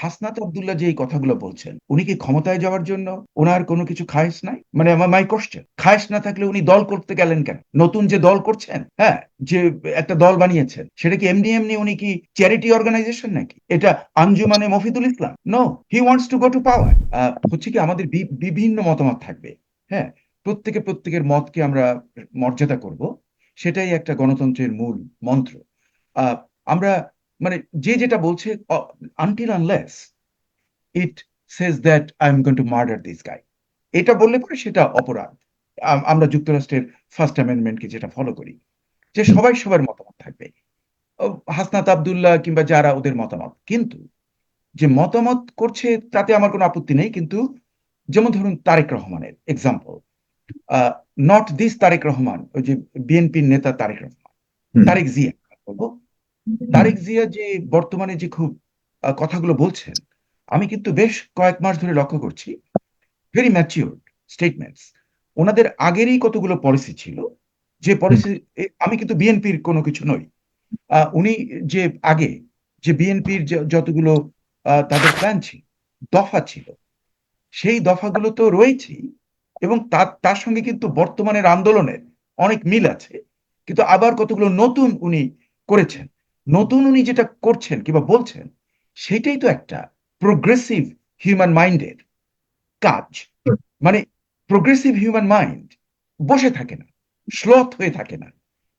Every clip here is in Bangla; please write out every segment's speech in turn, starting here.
হাসনাত আব্দুল্লাহ যে এই কথাগুলো বলছেন, উনি কি ক্ষমতায় যাওয়ার জন্য ওনার কোনো কিছু খায়েশ নাই? মানে আমার মাই কোশ্চেন খায়েশ না থাকলে উনি দল করতে গেলেন কেন? নতুন যে দল করছেন হ্যাঁ যে একটা দল বানিয়েছেন, সেটা কি এমনি এমনি উনি কি চ্যারিটি অর্গানাইজেশন নাকি? এটা Anjumane Mufidul Islam? No he wants to go to power হচ্ছে কি আমাদের বিভিন্ন মতামত থাকবে হ্যাঁ প্রত্যেকে প্রত্যেকের মতকে আমরা মর্যাদা করব, সেটাই একটা গণতন্ত্রের মূল মন্ত্র। আমরা মানে যে যেটা বলছে until unless it says that I am going to murder this guy এটা বললে পরে সেটা অপরাধ। আমরা যুক্তরাষ্ট্রের ফার্স্ট অ্যামেন্ডমেন্টকে যেটা ফলো করি যে সবাই সবার মতামত থাকবে। হাসনাত আবদুল্লাহ কিংবা যারা ওদের মতামত। কিন্তু যে মতামত করছে তাতে আমার কোনো আপত্তি নেই কিন্তু যেমন ধরুন তারেক রহমানের example not this Tarek Rahman ওই যে বিএনপির নেতা তারেক রহমান তারেক জিয়া বলব। তারেক জিয়া যে বর্তমানে যে খুব কথাগুলো বলছেন আমি কিন্তু বেশ কয়েক মাস ধরে লক্ষ্য করছি ভেরি ম্যাচিওর স্টেটমেন্টস ওনাদের আগেরই কতগুলো পলিসি ছিল যে পলিসি আমি কিন্তু বিএনপির কোনো কিছু নই। উনি যে আগে যে বিএনপির যতগুলো তাদের প্ল্যান ছিল দফা ছিল সেই দফাগুলো তো রয়েছেই এবং তার তার সঙ্গে কিন্তু বর্তমানের আন্দোলনের অনেক মিল আছে কিন্তু আবার কতগুলো নতুন উনি করেছেন। নতুন উনি যেটা করছেন কিংবা বলছেন সেটাই তো একটা প্রোগ্রেসিভ হিউম্যান মাইন্ডের কাজ। মানে প্রোগ্রেসিভ হিউম্যান মাইন্ড বসে থাকে না স্লথ হয়ে থাকে না।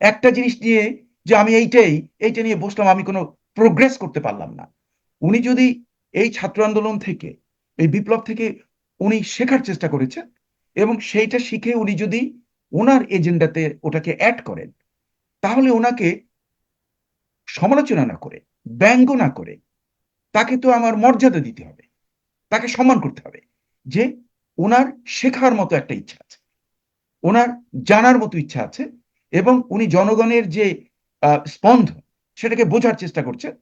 একটা জিনিস নিয়ে যে আমি এইটাই, এইটা নিয়ে বসলাম, আমি কোনো প্রোগ্রেস করতে পারলাম না। উনি যদি এই ছাত্র আন্দোলন থেকে, এই বিপ্লব থেকে উনি শেখার চেষ্টা করেছেন এবং সেইটা শিখে উনি যদি ওনার এজেন্ডাতে ওটাকে অ্যাড করেন, তাহলে ওনাকে সমালোচনা না করে, ব্যঙ্গ না করে, তাকে তো আমার মর্যাদা দিতে হবে, তাকে সম্মান করতে হবে, যে ওনার শেখার মতো একটা ইচ্ছা আছে, ওনার জানার মতো ইচ্ছা আছে, এবং উনি জনগণের যে স্পন্দন সেটাকে বোঝার চেষ্টা করছেন,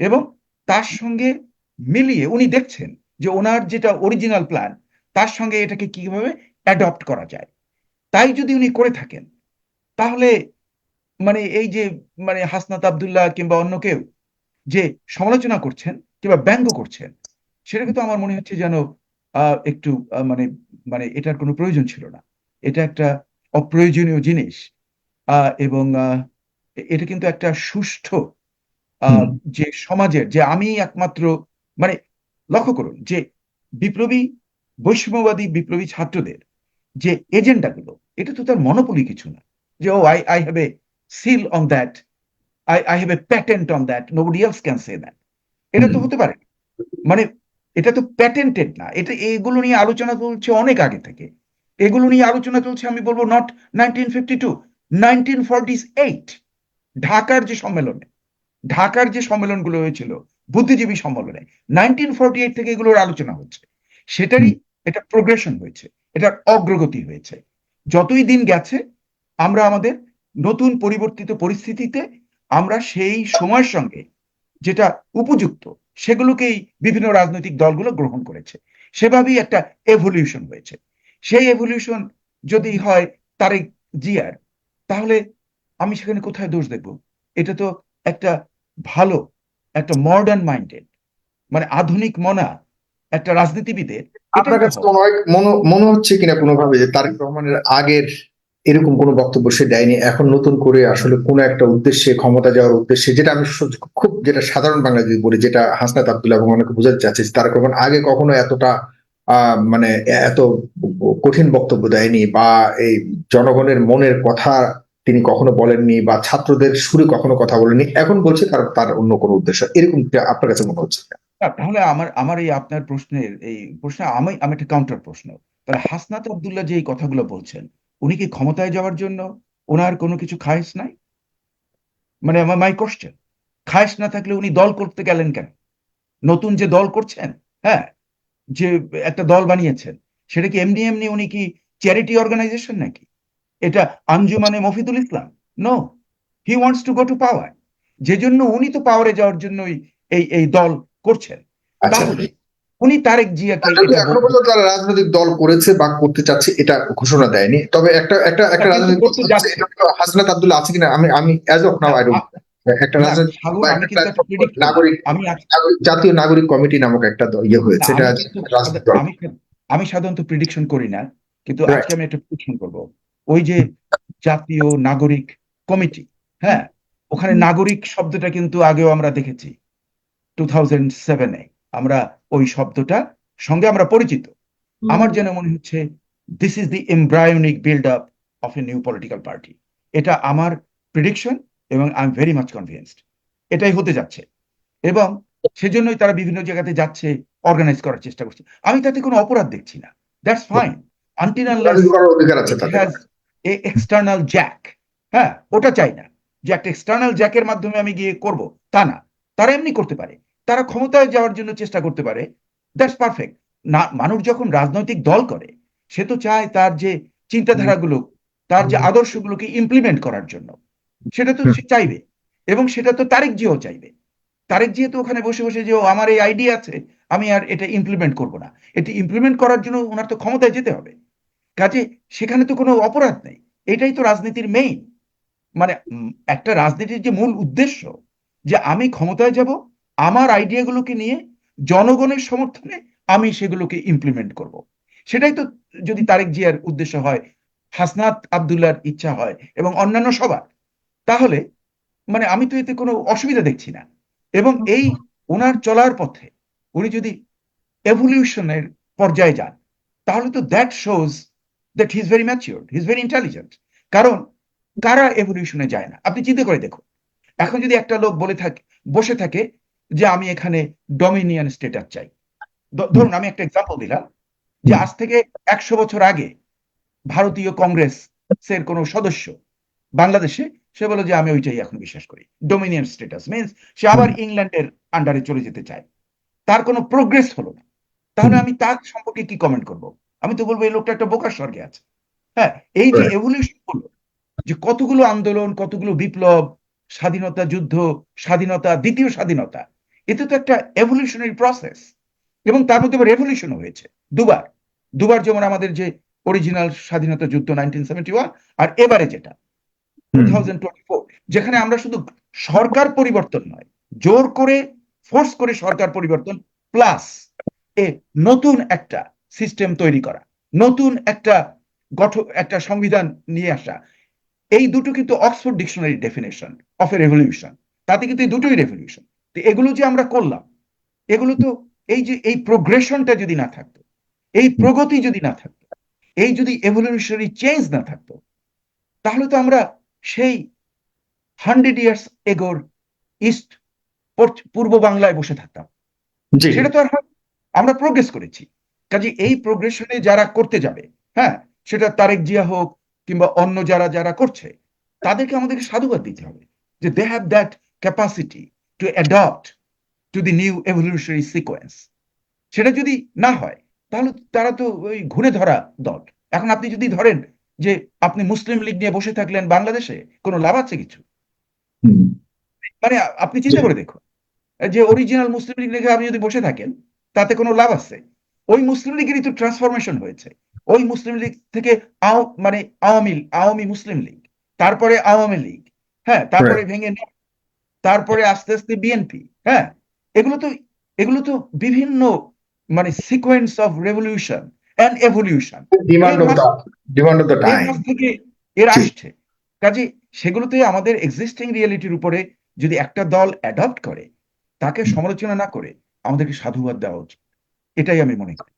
এবং তার সঙ্গে মিলিয়ে উনি দেখছেন যে ওনার যেটা অরিজিনাল প্ল্যান তার সঙ্গে এটাকে কীভাবে অ্যাডপ্ট করা যায়। তাই যদি উনি করে থাকেন, তাহলে মানে এই যে মানে হাসনাত আব্দুল্লাহ কিংবা অন্য কেউ যে সমালোচনা করছেন কিংবা ব্যঙ্গ করছেন সেটা কিন্তু আমার মনে হচ্ছে যেন আহ, একটু মানে মানে এটার কোনো প্রয়োজন ছিল না। এটা একটা অপ্রয়োজনীয় জিনিস। এবং এটা কিন্তু একটা সুষ্ঠু যে সমাজের যে আমি একমাত্র মানে লক্ষ্য করুন যে বিপ্লবী বৈষম্যবাদী বিপ্লবী ছাত্রদের যে এজেন্ডাগুলো এটা তো তার মনোপলি কিছু না। যে ও I I have a seal on that I I have a patent on that nobody else can say that এটা তো হতে পারে। মানে এটা তো প্যাটেন্টেড না। এটা এগুলো নিয়ে আলোচনা চলছে অনেক আগে থেকে। এগুলো নিয়ে আলোচনা চলছে আমি বলব not nineteen fifty two nineteen forty eight ঢাকার যে সম্মেলনে ঢাকার যে সম্মেলনগুলো হয়েছিল বুদ্ধিজীবী সম্মেলনে নাইনটিন ফোরটি এইট থেকে এগুলোর আলোচনা হচ্ছে। সেটারই এটা প্রোগ্রেশন হয়েছে। এটার অগ্রগতি হয়েছে। যতই দিন গেছে আমরা আমাদের নতুন পরিবর্তিত পরিস্থিতিতে আমরা সেই সময়ের সঙ্গে যেটা উপযুক্ত সেগুলোকেই বিভিন্ন রাজনৈতিক দলগুলো গ্রহণ করেছে। সেভাবেই একটা এভলিউশন হয়েছে। সেই এভলিউশন যদি হয় তারেক জিয়ার তাহলে আমি সেখানে কোথায় দোষ দেখব? এটা তো একটা ভালো একটা মডার্ন মাইন্ডেড মানে আধুনিক মনা একটা রাজনীতিবিদের আপনার কাছে মনে মনে মনে হচ্ছে কিনা কোনোভাবে যে তারেক রহমানের আগের এরকম কোনো বক্তব্য সে দেয়নি। এখন নতুন করে আসলে কোনো একটা উদ্দেশ্যে, ক্ষমতা যাওয়ার উদ্দেশ্যে যেটা আমি খুব যেটা সাধারণ বাংলা যদি বলি যেটা হাসনাত আব্দুল্লাহ এবং অনেকে বোঝাতে চাচ্ছে যে তারেক রহমান আগে কখনো এতটা মানে এত কঠিন বক্তব্য দেয়নি বা এই জনগণের মনের কথা তিনি কখনো বলেননি বা ছাত্রদের সুরে কখনো কথা বলেননি। এখন বলছে তার তার অন্য কোনো উদ্দেশ্য। এরকম আপনার কাছে মনে হচ্ছে? তাহলে আমার আমার এই আপনার প্রশ্নের, এই প্রশ্ন আমি আমি একটা কাউন্টার প্রশ্ন। তাহলে হাসনাত আব্দুল্লাহ যে এই কথাগুলো বলছেন উনি কি ক্ষমতায় যাওয়ার জন্য ওনার কোনো কিছু খায়েশ নাই? মানে আমার মাই কোশ্চেন খায়েশ না থাকলে উনি দল করতে গেলেন কেন? নতুন যে দল করছেন হ্যাঁ যে একটা দল বানিয়েছেন সেটা কি এমনি এমনি উনি কি চ্যারিটি অর্গানাইজেশন নাকি? এটা Anjumane Mufidul Islam? No he wants to go to power যে জন্য উনি তো পাওয়ারে যাওয়ার জন্যই এই এই দল করছেন। আচ্ছা তাহলে উনি তারেক জিয়াকে এখনও পর্যন্ত তারা রাজনৈতিক দল করেছে বা করতে চাচ্ছে এটা ঘোষণা দেয়নি। তবে একটা একটা একটা রাজনৈতিক। এটা হলো হাসনাত আব্দুল্লাহ আছে কিনা আমি আমি as of now I don't একটা রাজনৈতিক। নাগরিক জাতীয় নাগরিক কমিটি নামক একটা ইয়ে হয়েছে এটা রাজনৈতিক আমি সাধারণত প্রিডিকশন করি না কিন্তু আজকে আমি একটা প্রিডিকশন করব। ওই যে জাতীয় নাগরিক কমিটি হ্যাঁ? ওখানে নাগরিক শব্দটা কিন্তু আগেও আমরা দেখেছি টু থাউজেন্ড সেভেনে আমরা ওই শব্দটা সঙ্গে আমরা পরিচিত। আমার যেন মনে হচ্ছে this is the embryonic build up of a new political party এটা আমার প্রিডিকশন এবং I am very much convinced এটাই হতে যাচ্ছে। এবং সেজন্যই তারা বিভিন্ন জায়গাতে যাচ্ছে অর্গানাইজ করার চেষ্টা করছে। আমি তাতে কোনো অপরাধ দেখছি না। That's fine a external jack হ্যাঁ ওটা চাই না। যে একটা এক্সটার্নাল জ্যাকের মাধ্যমে আমি গিয়ে করব। তা না। তারা এমনি করতে পারে। তারা ক্ষমতায় যাওয়ার জন্য চেষ্টা করতে পারে। দ্যাটস পারফেক্ট না মানুষ যখন রাজনৈতিক দল করে সে তো চায় তার যে চিন্তাধারাগুলো তার যে আদর্শগুলোকে ইমপ্লিমেন্ট করার জন্য। সেটা তো সে চাইবে এবং সেটা তো তারেক জিও চাইবে। তারেক জিয়া তো ওখানে বসে বসে যে আমার এই আইডিয়া আছে আমি আর এটা ইমপ্লিমেন্ট করব না। এটি ইমপ্লিমেন্ট করার জন্য ওনার তো ক্ষমতায় যেতে হবে। কাজে সেখানে তো কোনো অপরাধ নেই। এটাই তো রাজনীতির মেইন মানে একটা রাজনীতির যে মূল উদ্দেশ্য যে আমি ক্ষমতায় যাব আমার আইডিয়াগুলোকে নিয়ে জনগণের সমর্থনে আমি সেগুলোকে ইমপ্লিমেন্ট করব। সেটাই তো যদি তারেক জিয়ার উদ্দেশ্য হয়, হাসনাত আবদুল্লার ইচ্ছা হয় এবং অন্যান্য সবার, তাহলে মানে আমি তো এতে কোনো অসুবিধা দেখছি না। এবং এই ওনার চলার পথে উনি যদি এভলিউশনের পর্যায়ে যান, তাহলে তো that shows that he is very mature he is very intelligent কারণ কারা এভলিউশনে যায় না? আপনি চিন্তা করে দেখুন। এখন যদি একটা লোক বলে থাকে, বসে থাকে যে আমি এখানে ডমিনিয়ন স্টেটাস চাই। ধরুন আমি একটা এক্সাম্পল দিলাম যে আজ থেকে একশো বছর আগে ভারতীয় কংগ্রেস এর কোনো সদস্য বাংলাদেশে সে বলে যে আমি ওইটাই এখন বিশ্বাস করি। ডোমিনিয়ন স্টেটাস মিনস সে আবার ইংল্যান্ডের আন্ডারে চলে যেতে চায়। তার কোনো প্রোগ্রেস হলো না। তাহলে আমি তার সম্পর্কে কি কমেন্ট করব? আমি তো বলব এই লোকটা একটা বোকার স্বর্গে আছে। হ্যাঁ এই যে. এভলিউশন হলো যে কতগুলো আন্দোলন কতগুলো বিপ্লব স্বাধীনতা যুদ্ধ স্বাধীনতা দ্বিতীয় স্বাধীনতা এতে তো একটা এভলিউশনারি প্রসেস এবং তার মধ্যে রেভলিউশন হয়েছে। দুবার। দুবার যেমন আমাদের যে অরিজিনাল স্বাধীনতা যুদ্ধ নাইনটিন সেভেন্টি ওয়ান আর এবারে যেটা যেখানে আমরা শুধু সরকার পরিবর্তন নয় জোর করে ফোর্স করে সরকার পরিবর্তন প্লাস এ নতুন একটা সিস্টেম তৈরি করা নতুন একটা গঠন একটা সংবিধান নিয়ে আসা। এই দুটো কিন্তু Oxford dictionary definition of a revolution তাতে কিন্তু এই দুটোই রেভলিউশন তো এগুলো যে আমরা করলাম এগুলো তো এই যে এই প্রোগ্রেশনটা যদি না থাকতো এই প্রগতি যদি না থাকতো এই যদি এভলিউশনারি চেঞ্জ না থাকতো তাহলে তো আমরা সেই হান্ড্রেড ইয়ার্স এগোর ইস্ট পূর্ব বাংলায় বসে থাকতাম। সেটা তো আর আমরা প্রোগ্রেস করেছি। কাজে এই প্রোগ্রেশনে যারা করতে যাবে হ্যাঁ সেটা তারেক জিয়া হোক কিংবা অন্য যারা যারা করছে তাদেরকে আমাদেরকে সাধুবাদ দিতে হবে যে they have that capacity to adopt to the new evolutionary sequence সেটা যদি না হয় তাহলে তারা তো ওই ঘুরে ধরা দল। এখন আপনি যদি ধরেন যে আপনি মুসলিম লীগ নিয়ে বসে থাকলেন বাংলাদেশে কোনো লাভ আছে কিছু। মানে আপনি চিন্তা করে দেখুন যে অরিজিনাল মুসলিম লীগ রেখে আপনি যদি বসে থাকেন তাতে কোনো লাভ আছে? ওই মুসলিম লীগেরই তো ট্রান্সফরমেশন হয়েছে। ওই মুসলিম লীগ থেকে মানে আওয়ামী আওয়ামী মুসলিম লীগ তারপরে আওয়ামী লীগ হ্যাঁ তারপরে ভেঙে তারপরে আস্তে আস্তে বিএনপি হ্যাঁ? এগুলো তো এগুলো তো বিভিন্ন মানে sequence of revolution and evolution demand demand এর থেকে এর আসছে। কাজে সেগুলোতে আমাদের এক্সিস্টিং রিয়েলিটির উপরে যদি একটা দল অ্যাডপ্ট করে তাকে সমালোচনা না করে আমাদেরকে সাধুবাদ দেওয়া উচিত। এটাই আমি মনে করি।